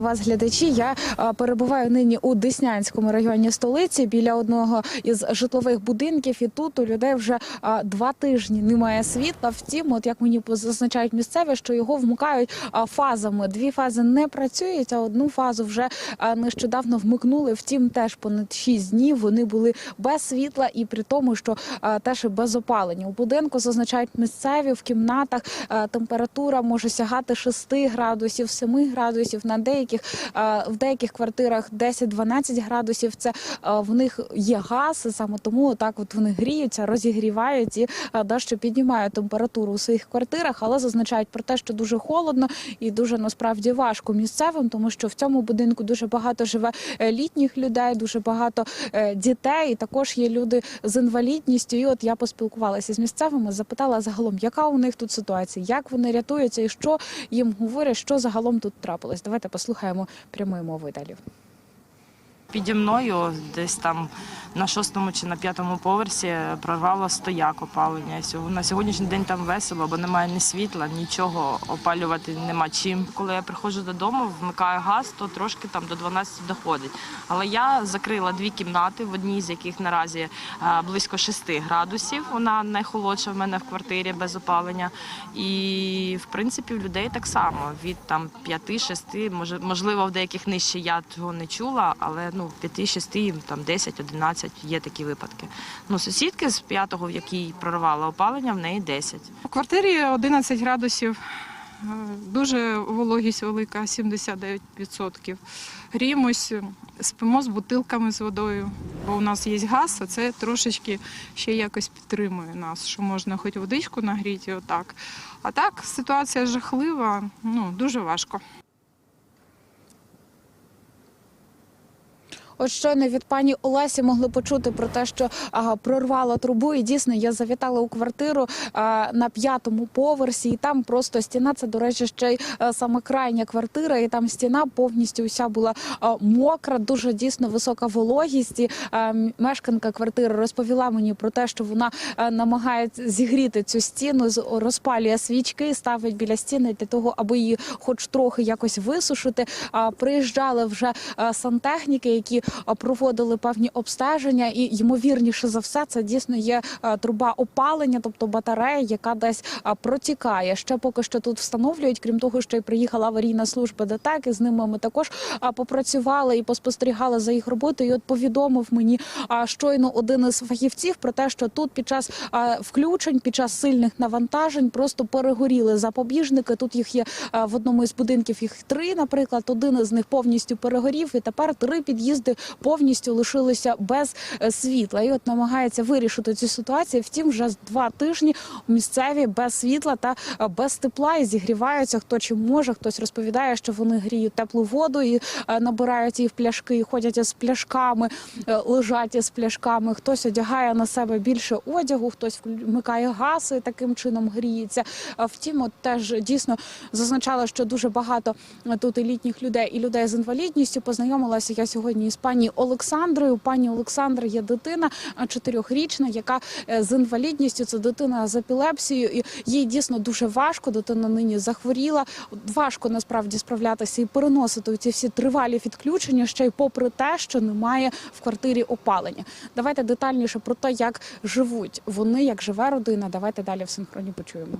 Вас глядачі, я перебуваю нині у Деснянському районі столиці біля одного із житлових будинків. І тут у людей вже два тижні немає світла. Втім, от як мені зазначають місцеві, що його вмикають фазами. Дві фази не працюють, а одну фазу вже нещодавно вмикнули. Втім, теж понад шість днів вони були без світла і при тому, що теж і без опалення. У будинку зазначають місцеві в кімнатах температура може сягати 6 градусів, 7 градусів на деяких е, в деяких квартирах 10-12 градусів. Це е, в них є газ, саме тому так от вони гріються, розігрівають і е, дещо піднімають температуру у своїх квартирах, але зазначають про те, що дуже холодно і дуже насправді важко місцевим, тому що в цьому будинку дуже багато живе літніх людей, дуже багато дітей. І також є люди з інвалідністю. І от я поспілкувалася з місцевими, запитала загалом, яка у них тут ситуація, як вони рятуються і що їм говорять, що загалом тут трапилось. Давайте послухаємо прямої мови далі. Піді мною десь там на шостому чи на п'ятому поверсі прорвало стояк опалення. На сьогоднішній день там весело, бо немає ні світла, нічого опалювати нема чим. Коли я приходжу додому, вмикаю газ, то трошки там до 12 доходить. Але я закрила дві кімнати, в одній з яких наразі е, близько 6 градусів. Вона найхолодша в мене в квартирі без опалення. І в принципі в людей так само від там 5-6, може, можливо, в деяких нижче я цього не чула, але ну 5-6, їм там 10-11 є такі випадки. Ну, сусідки з п'ятого, в якій прорвала опалення, в неї 10. У квартирі 11 градусів. Е, Дуже вологість велика, 79%. Гріємось, спимо з бутилками з водою, бо у нас є газ, а це трошечки ще якось підтримує нас, що можна хоч водичку нагріти, отак. А так ситуація жахлива, ну дуже важко. От щойно від пані Олесі могли почути про те, що а, прорвало трубу. І дійсно я завітала у квартиру а, на п'ятому поверсі, і там просто стіна. Це до речі, ще й а, саме крайня квартира, і там стіна повністю уся була а, мокра, дуже дійсно висока вологість. І а, мешканка квартири розповіла мені про те, що вона а, намагається зігріти цю стіну, розпалює свічки, ставить біля стіни для того, аби її хоч трохи якось висушити. А, Приїжджали вже а, сантехніки, які проводили певні обстеження, і ймовірніше за все, це дійсно є труба опалення, тобто батарея, яка десь протікає. Ще поки що тут встановлюють. Крім того, що й приїхала аварійна служба ДТЕК, і з ними ми також попрацювали і поспостерігали за їх роботою. І от повідомив мені щойно один із фахівців про те, що тут під час включень, під час сильних навантажень просто перегоріли запобіжники. Тут їх є в одному із будинків їх три, наприклад, один із них повністю перегорів, і тепер три під'їзди повністю лишилися без е, світла. І от намагається вирішити цю ситуацію. Втім, вже два тижні місцеві без світла та е, без тепла і зігріваються. Хто чим може, хтось розповідає, що вони гріють теплу воду і е, набирають її в пляшки, і ходять із пляшками, лежать із пляшками. Хтось одягає на себе більше одягу, хтось вмикає газ і таким чином гріється. Втім, от теж дійсно зазначала, що дуже багато тут і літніх людей, і людей з інвалідністю. Познайомилася я сьогодні із пані Олександрою. Пані Олександра є дитина е, чотирьохрічна, яка е, з інвалідністю це дитина з епілепсією. І їй дійсно дуже важко. Дитина нині захворіла. Важко насправді справлятися і переносити ці всі тривалі відключення, ще й попри те, що немає в квартирі опалення. Давайте детальніше про те, як живуть вони, як живе родина. Давайте далі в синхроні почуємо.